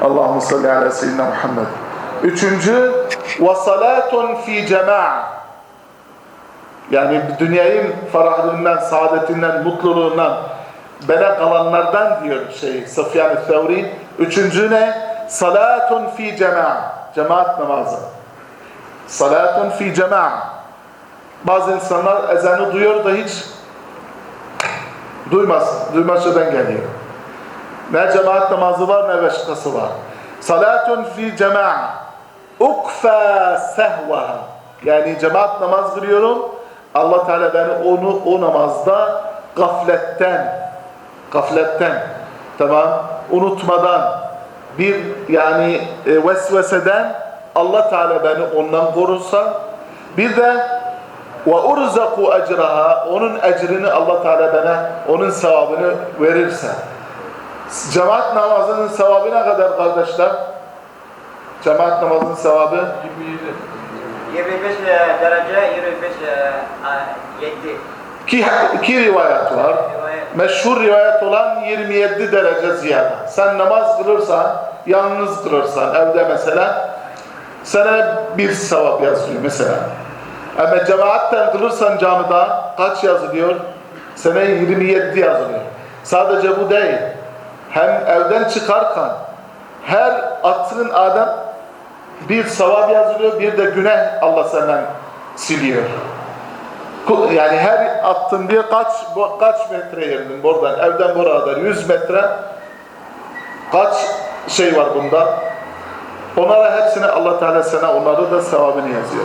Allahümme salli ala seyyidina Muhammed. Üçüncü, salatun fi cema'a. Yani dünyayın ferahlığından, saadetinden, mutluluğundan bana kalanlardan diyor şey Sufyan-ı Thevri. Üçüncü ne? Salatun fi cema'a. Cemaat namazı. Salatun fi cema'a. Bazı insanlar ezanı duyuyor da hiç duymaz. Duymaçadan geliyor. Ne cemaat namazı var ne başkası var. Salatun fi cema'a. Ukfa sehvaha. Yani cemaat namaz kılıyorum. Allah Teala beni onu o namazda gafletten gafletten tamam unutmadan bir yani e, vesveseden Allah Teala beni ondan korursa bir de ve urzaku ecraha onun ecrini Allah Teala bana onun sevabını verirse cemaat namazının sevabı ne kadar kardeşler? Cemaat namazının sevabı 25 derece 25 7 iki, iki rivayet var. rivayet. Meşhur rivayet olan 27 derece ziyade. Sen namaz kılırsan, yalnız kılırsan evde mesela sana bir sevap yazılıyor mesela. Ama cemaatten kılırsan camide kaç yazılıyor? Sana 27 yazılıyor. Sadece bu değil. Hem evden çıkarken her attığın adam bir sevap yazılıyor, bir de günah Allah senden siliyor. Yani her attığın bir kaç kaç metre yerdin buradan evden buraya kadar 100 metre kaç şey var bunda? Onlara hepsine Allah Teala sana onları da sevabını yazıyor.